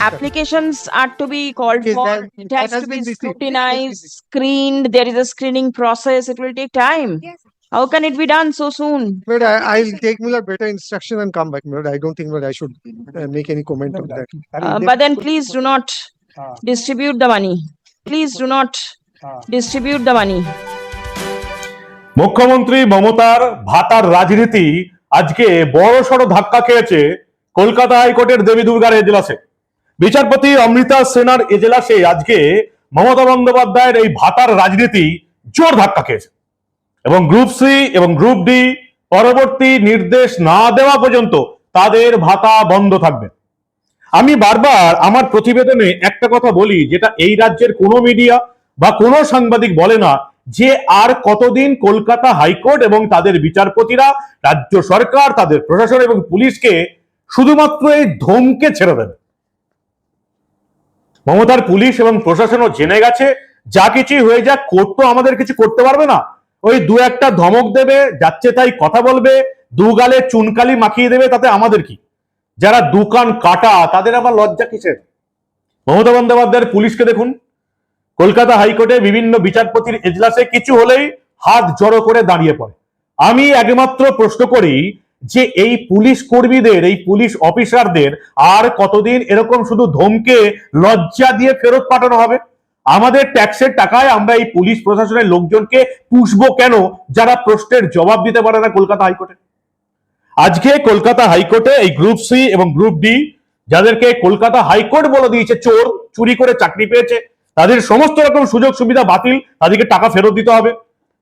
applications are to be called Okay, for, that- it that has has to been be received. scrutinized, screened, there is a screening process, it will take time. Yes. How can it be done so soon? But I, I'll take Miller better instruction and come back. But I don't think that I should uh, make any comment on that. Uh, but then please do not distribute the money. Please do not distribute the money. মুখ্যমন্ত্রী মমতার ভাতার রাজনীতি আজকে বড় সড় ধাক্কা খেয়েছে কলকাতা হাইকোর্টের দেবী দুর্গার এজলাসে বিচারপতি অমৃতা সেনার এজলাসে আজকে মমতা বন্দ্যোপাধ্যায়ের এই ভাতার রাজনীতি জোর ধাক্কা খেয়েছে। এবং গ্রুপ সি এবং গ্রুপ ডি পরবর্তী নির্দেশ না দেওয়া পর্যন্ত তাদের ভাতা বন্ধ থাকবে। আমি বারবার আমার প্রতিবেদনে একটা কথা বলি যেটা এই রাজ্যের কোনো মিডিয়া বা কোনো সাংবাদিক বলে না যে আর কতদিন কলকাতা হাইকোর্ট এবং তাদের বিচারপতিরা, রাজ্য সরকার, তাদের প্রশাসন এবং পুলিশকে শুধুমাত্র এই ধমকে ছেড়ে দেবে। মমতার পুলিশ এবং প্রশাসনও জেনে গেছে। যা কিছুই হয়ে যাক, কোর্ট তো আমাদের কিছু করতে পারবে না। ওই দু একটা ধমক দেবে, যাচ্ছে তাই কথা বলবে, দু গালে চুনকালি মাখিয়ে দেবে, তাতে আমাদের কি? যারা দোকান কাটা, তাদের আবার লজ্জা কিসের? মমতা বন্দ্যোপাধ্যায়ের পুলিশকে দেখুন। কলকাতা হাইকোর্টে বিভিন্ন বিচারপতির এজলাসে কিছু হলেই হাত জড়ো করে দাঁড়িয়ে পড়ে। আমি একমাত্র প্রশ্ন করি যে এই পুলিশ কর্মীদের, এই পুলিশ অফিসারদের আর কতদিন এরকম শুধু ধমকে, লজ্জা দিয়ে ফেরত পাঠানো হবে? আমাদের ট্যাক্সের টাকায় আমরা এই পুলিশ প্রশাসনের লোকজনকে পুষবো কেন? যারা প্রশ্নের জবাব দিতে পারে না কলকাতা হাইকোর্টে। আজকে কলকাতা হাইকোর্টে এই গ্রুপ সি এবং গ্রুপ ডি, যাদেরকে কলকাতা হাইকোর্ট বলে দিয়েছে, চোর চুরি করে চাকরি পেয়েছে, তাদের সমস্ত রকম সুযোগ সুবিধা বাতিল, তাদেরকে টাকা ফেরত দিতে হবে।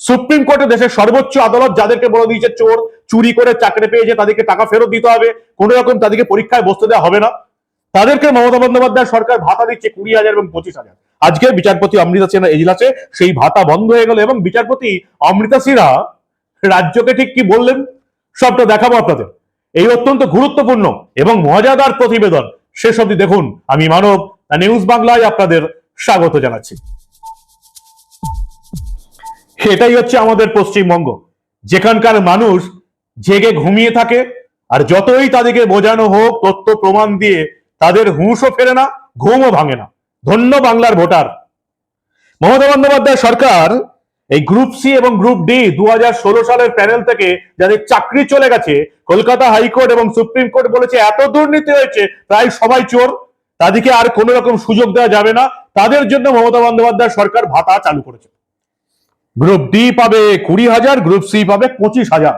সুপ্রিম কোর্টে দেশের সর্বোচ্চ আদালত যাদেরকে বলে দিয়েছে, চোর চুরি করে চাকরি পেয়েছে, তাদেরকে টাকা ফেরত দিতে হবে। কোনো রকম তাদেরকে পরীক্ষায় বসতে দেওয়া হবে না। তাদেরকে মমতা বন্দ্যোপাধ্যায় সরকার ভাতা দিচ্ছে কুড়ি হাজার এবং পঁচিশ হাজার। আজকে বিচারপতি অমৃতা সিনহা এজলাসে সেই ভাতা বন্ধ হয়ে গেল এবং বিচারপতি অমৃতা সিনহা রাজ্যকে ঠিক কি বললেন? সবটা দেখাবো আপনাদের। এই অত্যন্ত গুরুত্বপূর্ণ এবং মজাদার প্রতিবেদন। শেষ অবধি দেখুন। আমি মানব নিউজ বাংলায় আপনাদের স্বাগত জানাচ্ছি। এটাই হচ্ছে আমাদের পশ্চিমবঙ্গ। যেখানকার মানুষ জেগে ঘুমিয়ে থাকে, আর যতই তাদেরকে বোঝানো হোক তথ্য প্রমাণ দিয়ে তাদের হুঁশও ফেরে না, ঘুমও ভাঙে না। ধন্য বাংলার ভোটার। মমতা বন্দ্যোপাধ্যায় সরকার এই গ্রুপ সি এবং গ্রুপ ডি দু হাজার ষোলো সালের প্যানেল থেকে যাদের চাকরি চলে গেছে, কলকাতা হাইকোর্ট এবং সুপ্রিম কোর্ট বলেছে, এত দুর্নীতি হয়েছে, প্রায় সবাই চোর। তাদেরকে আর কোনো রকম সুযোগ দেওয়া যাবে না। তাদের জন্য মমতা বন্দ্যোপাধ্যায় সরকার ভাতা চালু করেছে। গ্রুপ ডি পাবে কুড়ি হাজার গ্রুপ সি পাবে পঁচিশ হাজার।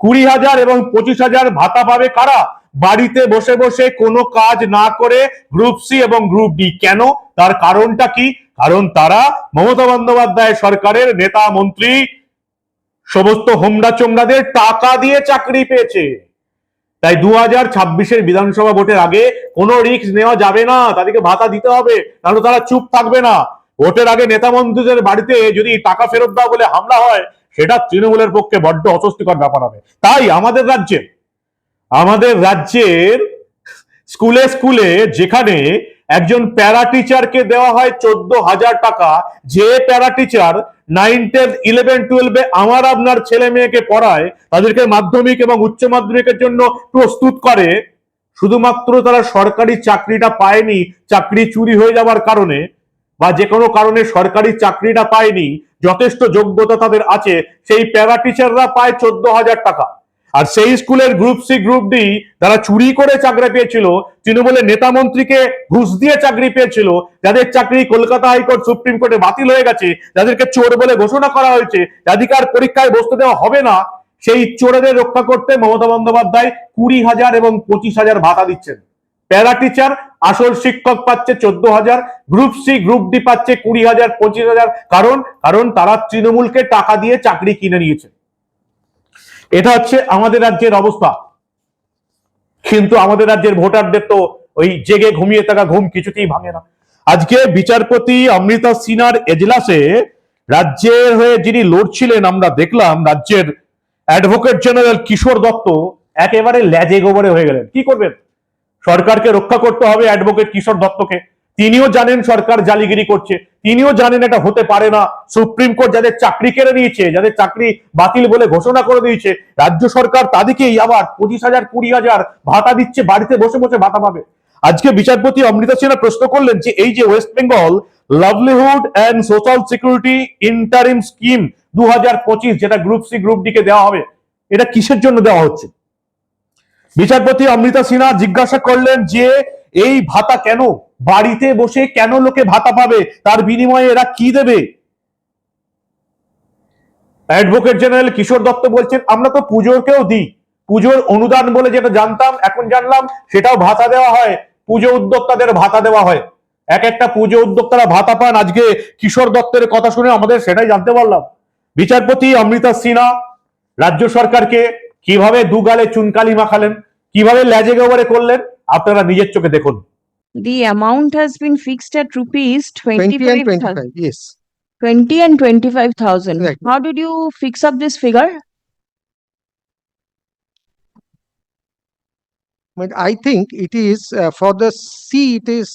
কুড়ি হাজার এবং পঁচিশ হাজার ভাতা পাবে কারা? বাড়িতে বসে বসে কোনো কাজ না করে গ্রুপ সি এবং গ্রুপ ডি কেন? তার কারণটা কি? কারণ তারা মমতা বন্দ্যোপাধ্যায় সরকারের নেতা, মন্ত্রী, সমস্ত হোমরা চোমরাদের টাকা দিয়ে চাকরি পেয়েছে। তাই দু হাজার ছাব্বিশের বিধানসভা ভোটের আগে কোনো রিস্ক নেওয়া যাবে না। তাদেরকে ভাতা দিতে হবে, নাহলে তারা চুপ থাকবে না। ভোটের আগে নেতা মন্ত্রীদের বাড়িতে যদি টাকা ফেরত দেওয়া বলে হামলা হয় সেটা তৃণমূলের পক্ষে বড্ড অস্বস্তিকর ব্যাপার হবে। তাই আমাদের রাজ্যে, আমাদের রাজ্যের স্কুলে স্কুলে যেখানে একজন প্যারা টিচারকে দেওয়া হয় চোদ্দ হাজার টাকা, যে para teacher nine ten eleven টুয়েলভে আমার আপনার ছেলে মেয়েকে পড়ায়, তাদেরকে মাধ্যমিক এবং উচ্চ মাধ্যমিকের জন্য প্রস্তুত করে, শুধুমাত্র তারা সরকারি চাকরিটা পায়নি, চাকরি চুরি হয়ে যাওয়ার কারণে বা যে কোনো কারণে সরকারি চাকরিটা পায়নি যথেষ্ট যোগ্যতা তাদের আছে, সেই প্যারা টিচাররা পায় চোদ্দ হাজার টাকা। আর সেই স্কুলের গ্রুপ সি গ্রুপ ডি যারা চুরি করে চাকরি পেয়েছিল, তৃণমূলের নেতা মন্ত্রীকে ঘুষ দিয়ে চাকরি পেয়েছিল, যাদের চাকরি কলকাতা হাইকোর্ট সুপ্রিম কোর্টে বাতিল হয়ে গেছে, যাদেরকে চোর বলে ঘোষণা করা হয়েছে যাদেরকে আর পরীক্ষায় বসতে দেওয়া হবে না, সেই চোরেদের রক্ষা করতে মমতা বন্দ্যোপাধ্যায় কুড়ি হাজার এবং পঁচিশ হাজার ভাতা দিচ্ছেন। প্যারা টিচার আসল শিক্ষক পাচ্ছে চোদ্দ হাজার গ্রুপ সি গ্রুপ ডি পাচ্ছে কুড়ি হাজার, পঁচিশ হাজার। কারণ কারণ তারা তৃণমূলকে টাকা দিয়ে চাকরি কিনে নিয়েছে। এটা হচ্ছে আমাদের রাজ্যের অবস্থা। কিন্তু আমাদের রাজ্যের ভোটারদের তো ওই জেগে ঘুমিয়ে থাকা ঘুম কিছুতেই ভাঙে না। আজকে বিচারপতি অমৃতা সিনহার এজলাসে রাজ্যের হয়ে যিনি লড়ছিলেন, আমরা দেখলাম রাজ্যের অ্যাডভোকেট জেনারেল কিশোর দত্ত একেবারে ল্যাজে গোবরে হয়ে গেলেন। কি করবেন? সরকারকে রক্ষা করতে হবে অ্যাডভোকেট কিশোর দত্তকে। তিনিও জানেন সরকার জালিগিরি করছে। তিনিও জানেন এটা হতে পারে না। সুপ্রিম কোর্ট যাদের চাকরি কেড়ে নিয়েছে, যাদের চাকরি বাতিল বলে ঘোষণা করে দিয়েছে, রাজ্য সরকার তাদেরকেই আবার পঁচিশ হাজার, কুড়ি হাজার ভাতা দিচ্ছে, বাড়িতে বসে বসে ভাতা পাবে। আজকে বিচারপতি অমৃতা সিনহা প্রশ্ন করলেন যে, এই যে West Bengal livelihood and social security interim scheme দু হাজার পঁচিশ, যেটা গ্রুপ সি গ্রুপ ডি কে দেওয়া হবে, এটা কিসের জন্য দেওয়া হচ্ছে? বিচারপতি অমৃতা সিনহা জিজ্ঞাসা করলেন যে, এই ভাতা কেন? বাড়িতে বসে কেন লোকে ভাতা পাবে? তার বিনিময়ে এরা কি দেবে? অ্যাডভোকেট জেনারেল কিশোর দত্ত বলছেন, আমরা তো পুজোরকেও দিই। পুজোর অনুদান বলে যেটা জানতাম, এখন জানলাম, সেটাও ভাতা দেওয়া হয়। পুজো উদ্যোক্তাদের ভাতা দেওয়া হয়। এক একটা পুজো উদ্যোক্তারা ভাতা পান। আজকে কিশোর দত্তের কথা শুনে আমাদের সেটাই জানতে পারলাম। বিচারপতি অমৃতা সিনহা রাজ্য সরকারকে কিভাবে দুগালে চুনকালি মাখালেন কিভাবে ল্যাজে গোবরে করলেন আপনারা নিজের চোখে দেখুন The amount has been fixed at rupees 20 and 25,000. twenty-five, yes. 20 and 25,000. Right. How did you fix up this figure? But I think it is uh, for the C, it is.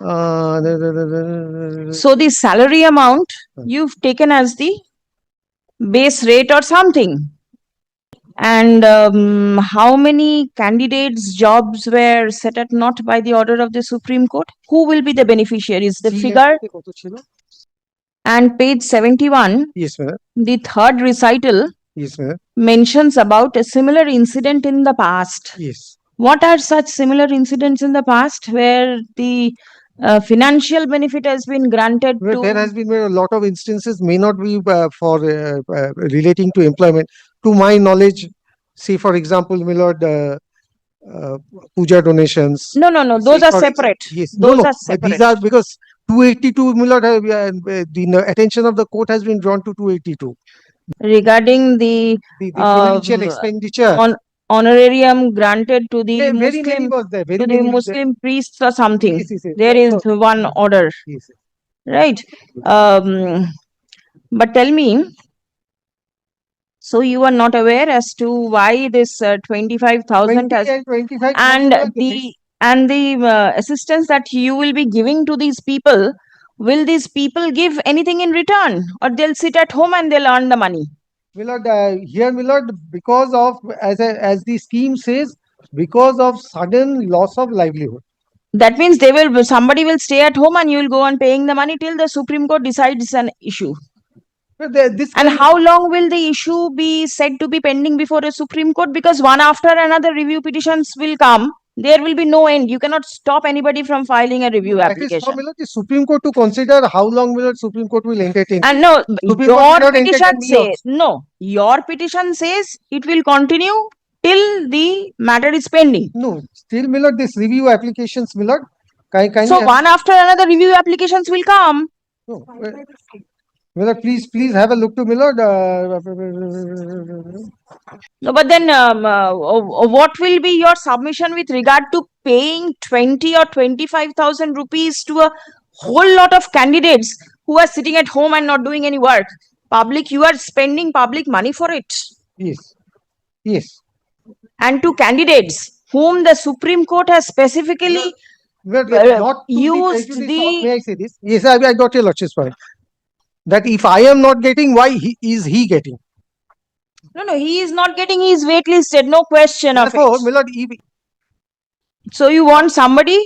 Uh, the- the- the- the- So the salary amount Hmm. you've taken as the base rate or something. And um, how many candidates' jobs were set at naught by the order of the Supreme Court? Who will be the beneficiaries? The C figure এর কত ছিল? and page seventy-one, Yes, ma'am. the third recital Yes, ma'am. mentions about a similar incident in the past. Yes. What are such similar incidents in the past where the uh, financial benefit has been granted Well, there to? has been a lot of instances, may not be uh, for uh, uh, relating to employment. to my knowledge, see, for example, my lord, uh, uh, puja donations. No, no, no, those say are for separate. Yes, no, Those no, are uh, separate. these are because two eighty-two, my lord, uh, uh, the uh, attention of the court has been drawn to two eighty-two. Regarding the The the financial Um, expenditure. on honorarium granted to the Ve- Very many Muslim, was there, very to many. the was there. Muslim priests or something. Yes, yes, yes. There is So, one order, yes, yes. right? Um, but tell me, so you are not aware as to why this uh, twenty-five thousand 20 has and twenty-five. and was the the and the uh, assistance that you will be giving to these people will these people give anything in return or they'll sit at home and they'll earn the money Millard, uh, here Millard, because of, as a, as the scheme says, because of sudden loss of livelihood. that means they will somebody will stay at home and you will go on paying the money till the supreme court decides an issue this. and how long will the issue be said to be pending before a supreme court because one after another review petitions will come there will be no end you cannot stop anybody from filing a review That is application Millard, the Supreme Court to consider how long Millard Supreme Court will entertain. And no, Supreme your petition says, no, your petition says it will continue till the matter is pending. No, still Millard, this review applications Millard. Kind, kind. So one after another review applications will come. No, uh, Millard, please, please have a look to Millard. Uh, No, but then um, uh, uh, what will be your submission with regard to paying twenty or twenty-five thousand rupees to a whole lot of candidates who are sitting at home and not doing any work? Public, you are spending public money for it. yes, yes. And to candidates whom the Supreme Court has specifically Uh, not used the- May I say this? Yes, I, I got your lordship's point. That if I am not getting, why he, is he getting? No, no, he is not getting his waitlisted, no question of Therefore, it. Millard, if, So you want somebody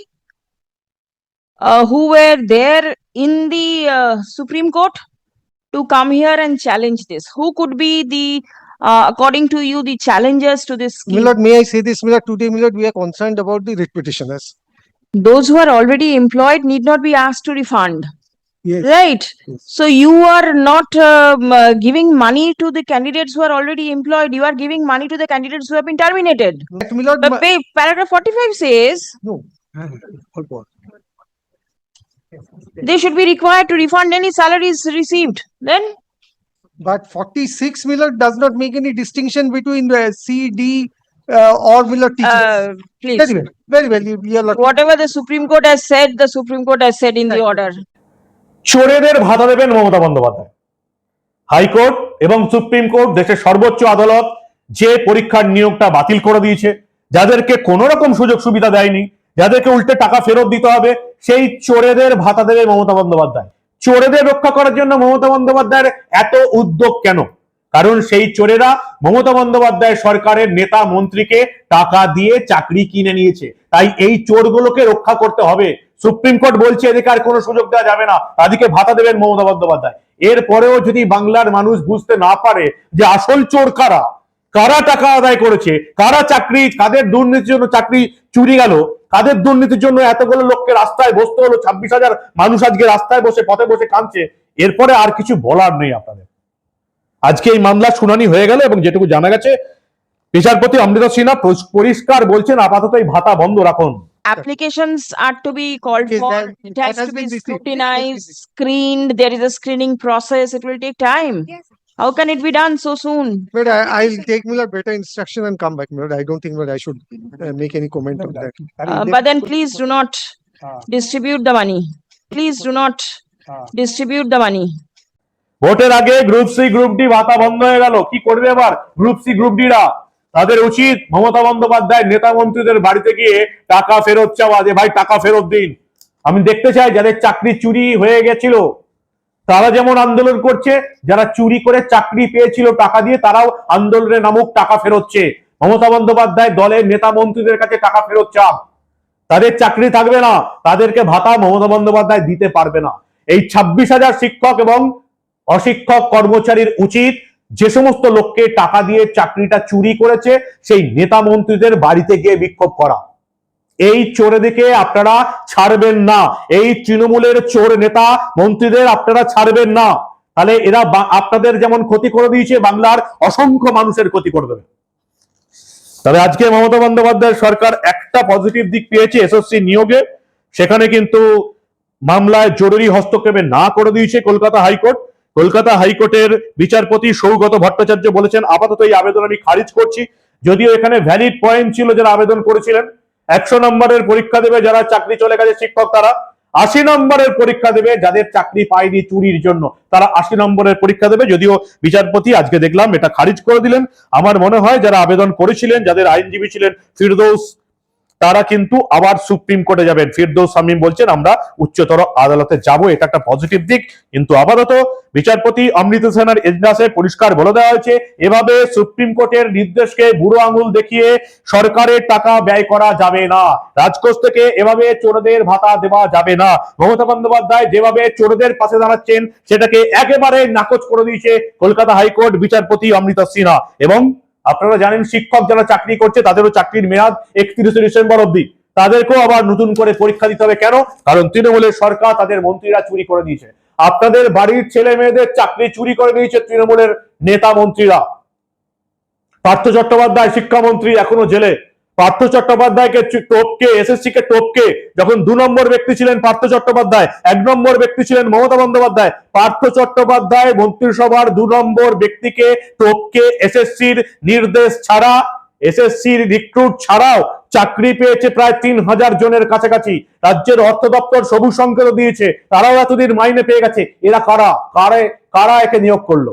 uh, who were there in the uh, Supreme Court to come here and challenge this? Who could be the, uh, according to you, the challengers to this scheme? May I say this, Millard, today, Millard, we are concerned about the writ petitioners. Those who are already employed need not be asked to refund, Yes. right? Yes. So you are not um, uh, giving money to the candidates who are already employed. You are giving money to the candidates who have been terminated. That Millard, But ma- pay, paragraph forty-five says no. Hold on. they should be required to refund any salaries received. Then, But forty-six Miller does not make any distinction between the C, D, uh, or Miller teachers. uh, please, Very well, very well, you, you are lucky. whatever the Supreme Court has said, the Supreme Court has said in the order. চোরেদের ভাতা দেবেন Mamata Bandyopadhyay. High court এবং supreme court দেশের সর্বোচ্চ আদালত যে পরীক্ষার নিয়োগটা বাতিল করে দিয়েছে, যাদেরকে কোনো রকম সুযোগ সুবিধা দেয়নি, যাদেরকে উল্টে টাকা ফেরত দিতে হবে, সেই চোরেদের ভাতা দেবে মমতা বন্দ্যোপাধ্যায়। চোরেদের রক্ষা করার জন্য মমতা বন্দ্যোপাধ্যায়ের এত উদ্যোগ কেন? কারণ সেই চোরেরা মমতা বন্দ্যোপাধ্যায় সরকারের নেতা মন্ত্রীকে টাকা দিয়ে চাকরি কিনে নিয়েছে। তাই এই চোরগুলোকে রক্ষা করতে হবে। সুপ্রিম কোর্ট বলছে এদিকে আর কোনো সুযোগ দেওয়া যাবে না। তাদেরকে ভাতা দেবেন মমতা বন্দ্যোপাধ্যায়। এরপরেও যদি বাংলার মানুষ বুঝতে না পারে যে আসল চোর কারা কারা টাকা আদায় করেছে, কারা চাকরি, কাদের দুর্নীতির জন্য চাকরি চুরি গেল, কাদের দুর্নীতির জন্য এতগুলো লোককে রাস্তায় বসতে হলো, ছাব্বিশ হাজার মানুষ আজকে রাস্তায় বসে, পথে বসে কাঁদছে, এরপরে আর কিছু বলার নেই আপনাদের। আজকে এই মামলার শুনানি হয়ে গেল এবং যেটুকু জানা গেছে, বিচারপতি অমৃত সিনহা পরিষ্কার বলছেন, আপাতত এই ভাতা বন্ধ রাখুন। applications are to be called Okay, for, that- it that has has to be been received. scrutinized, screened, there is a screening process, it will take time. Yes. How can it be done so soon? But I, I'll take Milord better instruction and come back, Milord. I don't think that I should uh, make any comment on that. Uh, but then please do not distribute the money. Please do not distribute the money. ভোটের আগে group C group D ভাতা বন্ধ হয়ে গেল কি করবে এবার group C group ডিরা তাদের উচিত মমতা বন্দ্যোপাধ্যায় নেতা মন্ত্রীদের বাড়িতে গিয়ে টাকা ফেরত চাওয়া যে, ভাই, টাকা ফেরত দিন। আমি দেখতে চাই যাদের চাকরি চুরি হয়ে গেছিল, তারা যেমন আন্দোলন করছে, যারা চুরি করে চাকরি পেয়েছিল টাকা দিয়ে, তারাও আন্দোলনে নামুক টাকা ফেরোচ্ছে মমতা বন্দ্যোপাধ্যায় দলের নেতা মন্ত্রীদের কাছে টাকা ফেরত চাপ তাদের চাকরি থাকবে না, তাদেরকে ভাতা মমতা বন্দ্যোপাধ্যায় দিতে পারবে না। এই ছাব্বিশ হাজার শিক্ষক এবং অশিক্ষক কর্মচারীর উচিত যে সমস্ত লোককে টাকা দিয়ে চাকরিটা চুরি করেছে, সেই নেতা মন্ত্রীদের বাড়িতে গিয়ে বিক্ষোভ করা। এই চোরেদিকে আপনারা ছাড়বেন না। এই তৃণমূলের চোর নেতা মন্ত্রীদের আপনারা ছাড়বেন না। তাহলে এরা আপনাদের যেমন ক্ষতি করে দিয়েছে, বাংলার অসংখ্য মানুষের ক্ষতি করে দেবে। তবে আজকে মমতা বন্দ্যোপাধ্যায়ের সরকার একটা পজিটিভ দিক পেয়েছে এসএসসি নিয়োগে। সেখানে কিন্তু মামলায় জরুরি হস্তক্ষেপে না করে দিয়েছে কলকাতা হাইকোর্ট। কলকাতা হাইকোর্টের বিচারপতি সৌগত ভট্টাচার্য বলেছেন, আপাতত এই আবেদন আমি খারিজ করছি। যদিও এখানে ভ্যালিড পয়েন্ট ছিল যারা আবেদন করেছিলেন, একশো নম্বরের পরীক্ষা দেবে যারা চাকরি চলে গেছে শিক্ষক তারা, আশি নম্বরের পরীক্ষা দেবে যাদের চাকরি পায়নি চুরির জন্য, তারা আশি নম্বরের পরীক্ষা দেবে। যদিও বিচারপতি আজকে দেখলাম এটা খারিজ করে দিলেন। আমার মনে হয় যারা আবেদন করেছিলেন, যাদের আইনজীবী ছিলেন ফিরদৌস তারা কিন্তু আবার সুপ্রিম কোর্টে যাবেন। ফিরদৌস শামীম বলছেন, আমরা উচ্চতর আদালতে যাব, এটা একটা পজিটিভ দিক। কিন্তু আপাতত বিচারপতি অমৃত সেনার এজলাসে পরিষ্কার বলে দেওয়া হয়েছে, এভাবে সুপ্রিম কোর্টের নির্দেশকে বুড়ো আঙুল দেখিয়ে সরকারের টাকা ব্যয় করা যাবে না। রাজকোষ থেকে এভাবে চোরদের ভাতা দেওয়া যাবে না। মমতা বন্দ্যোপাধ্যায় যেভাবে চোরদের পাশে দাঁড়াচ্ছেন, সেটাকে একেবারে নাকচ করে দিয়েছে কলকাতা হাইকোর্ট বিচারপতি অমৃতা সিনহা। এবং আপনারা জানেন শিক্ষক যারা চাকরি করছে, তাদেরও চাকরির মেয়াদ একত্রিশে ডিসেম্বর অব্দি তাদেরকেও আবার নতুন করে পরীক্ষা দিতে হবে। কেন? কারণ তৃণমূলের সরকার তাদের মন্ত্রীরা চুরি করে দিয়েছে। আপনাদের বাড়ির ছেলে মেয়েদের চাকরি চুরি করে দিয়েছে তৃণমূলের নেতা মন্ত্রীরা। পার্থ চট্টোপাধ্যায়, শিক্ষামন্ত্রী, এখনও জেলে। পার্থ চট্টোপাধ্যায়কে টপকে এসএসসি কে টপকে যখন দু নম্বর ব্যক্তি ছিলেন পার্থ চট্টোপাধ্যায়, এক নম্বর ব্যক্তি ছিলেন মমতা বন্দ্যোপাধ্যায়, পার্থ চট্টোপাধ্যায় মন্ত্রিসভার দু নম্বর ব্যক্তিকে টপকে এসএসসির নির্দেশ ছাড়া, এসএসসির রিক্রুট ছাড়াও চাকরি পেয়েছে প্রায় তিন হাজার জনের কাছাকাছি। রাজ্যের অর্থ দপ্তর সবুজ সংকেত দিয়েছে, তারাও এতদিন মাইনে পেয়ে গেছে। এরা কারা? কারা কারা একে নিয়োগ করল?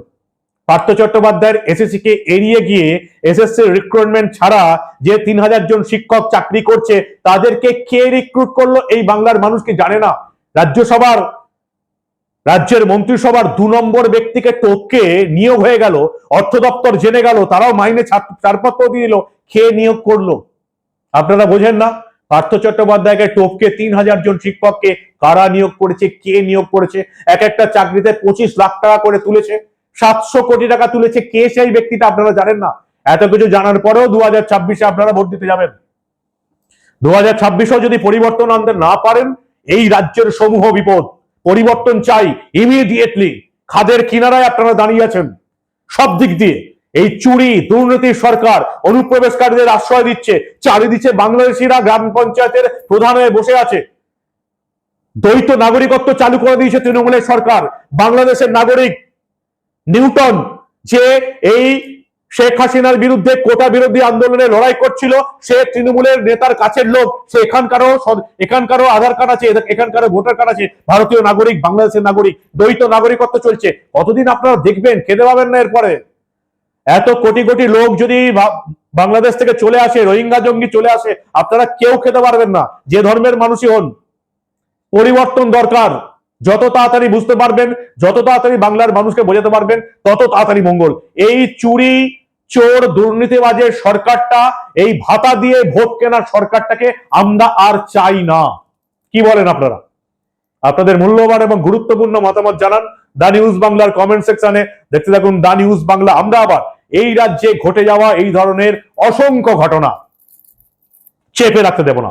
পার্থ চট্টোপাধ্যায়ের এসএসসি কে এড়িয়ে গিয়ে এসএসসি রিক্রুটমেন্ট ছাড়া যে তিন হাজার জন শিক্ষক চাকরি করছে, তাদেরকে কে রিক্রুট করল এই বাংলার মানুষকে জানে না? রাজ্যসভার, রাজ্যের মন্ত্রিসভার দু নম্বর ব্যক্তিকে টপকে নিয়োগ হয়ে গেল, অর্থ দপ্তর জেনে গেল, তারাও মাইনে ছাড়- ছাড়পত্র দিয়ে দিল খেয়ে নিয়োগ করল? আপনারা বোঝেন না? পার্থ চট্টোপাধ্যায়কে টপকে তিন হাজার জন শিক্ষককে কারা নিয়োগ করেছে, কে নিয়োগ করেছে? এক একটা চাকরিতে পঁচিশ লাখ টাকা করে তুলেছে। সাতশো কোটি টাকা তুলেছে কে সেই ব্যক্তিটা আপনারা জানেন না। এত কিছু জানার পরেও দু হাজার ছাব্বিশে আপনারা ভোট দিতে যাবেন। দু হাজার ছাব্বিশেও যদি পরিবর্তন আনতে না পারেন, এই রাজ্যের সমূহ বিপদ। পরিবর্তন চাই ইমিডিয়েটলি খাদের কিনারায় আপনারা দাঁড়িয়ে আছেন। সব দিক দিয়ে এই চুরি দুর্নীতির সরকার অনুপ্রবেশকারীদের আশ্রয় দিচ্ছে, চারিদিকে বাংলাদেশিরা গ্রাম পঞ্চায়েতের প্রধান হয়ে বসে আছে। দ্বৈত নাগরিকত্ব চালু করে দিয়েছে তৃণমূলের সরকার। বাংলাদেশের নাগরিক নিউটন, যে এই শেখ হাসিনার বিরুদ্ধে কোটা বিরোধী আন্দোলনে লড়াই করছিল, সে তৃণমূলের নেতার কাছের লোক। সে এখানকারও এখানকারও আধার কার্ড আছে এখানকারও ভোটার কার্ড আছে, ভারতীয় নাগরিক, বাংলাদেশের নাগরিক, দ্বৈত নাগরিকত্ব চলছে। কতদিন আপনারা দেখবেন, খেতে পাবেন না এরপরে। এত কোটি কোটি লোক যদি বাংলাদেশ থেকে চলে আসে, রোহিঙ্গা জঙ্গি চলে আসে, আপনারা কেউ খেতে পারবেন না। যে ধর্মের মানুষই হন, পরিবর্তন দরকার। যত তাড়াতাড়ি বুঝতে পারবেন, যত তাড়াতাড়ি বাংলার মানুষকে বোঝাতে পারবেন, তত তাড়াতাড়ি মঙ্গল। এই চুরি, চোর, দুর্নীতিবাজের সরকারটা, এই ভাতা দিয়ে ভোট কেনার সরকারটাকে আমরা আর চাই না। কি বলেন আপনারা? আপনাদের মূল্যবান এবং গুরুত্বপূর্ণ মতামত জানান দা নিউজ বাংলার কমেন্ট সেকশনে দেখতে থাকুন দা নিউজ বাংলা। আমরা আবার এই রাজ্যে ঘটে যাওয়া এই ধরনের অসংখ্য ঘটনা চেপে রাখতে দেব না।